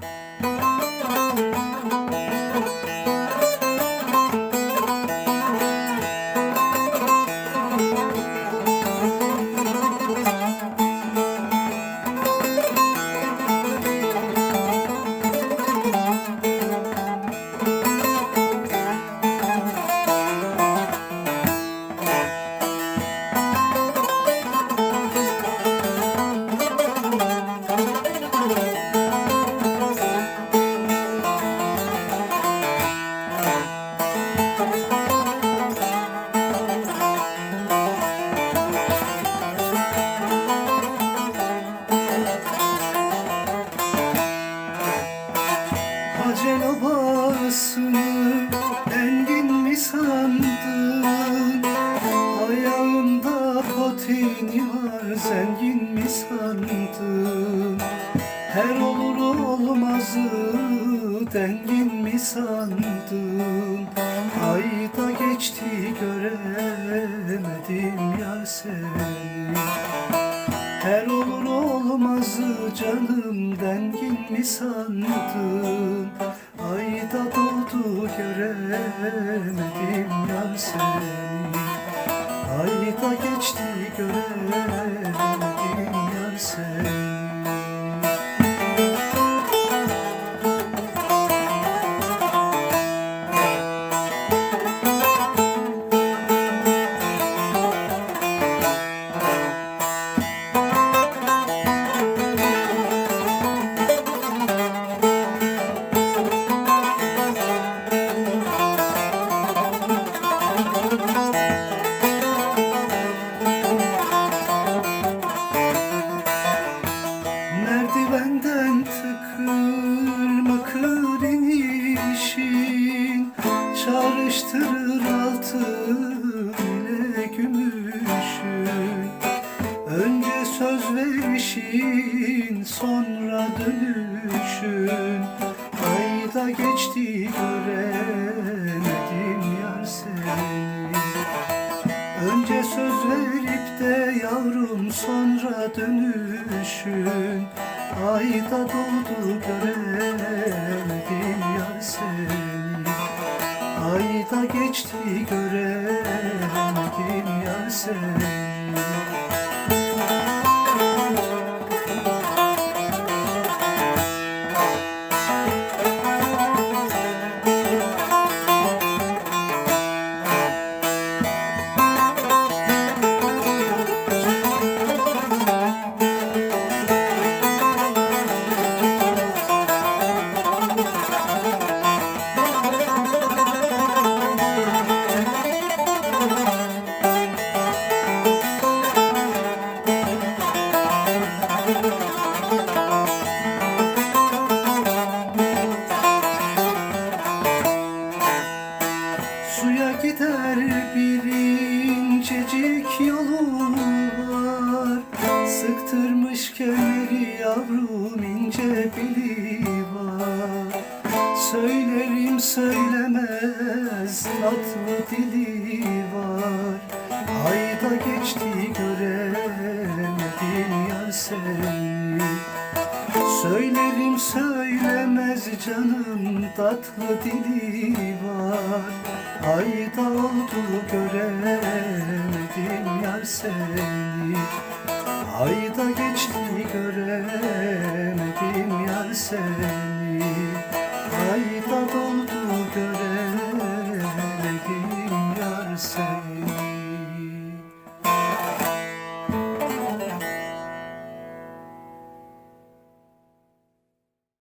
you Hacel obasını engin mi sandın? Ayağında potini var zengin mi sandın? Her olur olmazı dengin mi sandın? Ayda geçti göremedim yar seni olmazı canım dengin mi sandın Ayda doğdu göremedim yar seni. Ayda geçti göremedim Merdivenden tıkır mıkır inişin Çağrıştırır altın ile gümüşün. Önce söz verişin sonra dönüşün. Ayda geçti göremedim yar seni. Önce söz de yavrum sonra dönüşün. Ayda doğdu göremedim yar seni. Ayda geçti göremedim yar seni Suya gider bir incecik yolu var. Sıktırmış kemeri yavrum ince bili var. Söylerim söylemez tatlı dili var. Ayda geçti göremedim Söylerim söylemez canım tatlı dili var. Ayda oldu göremedim yar seni. Ayda geçti göremedim yar seni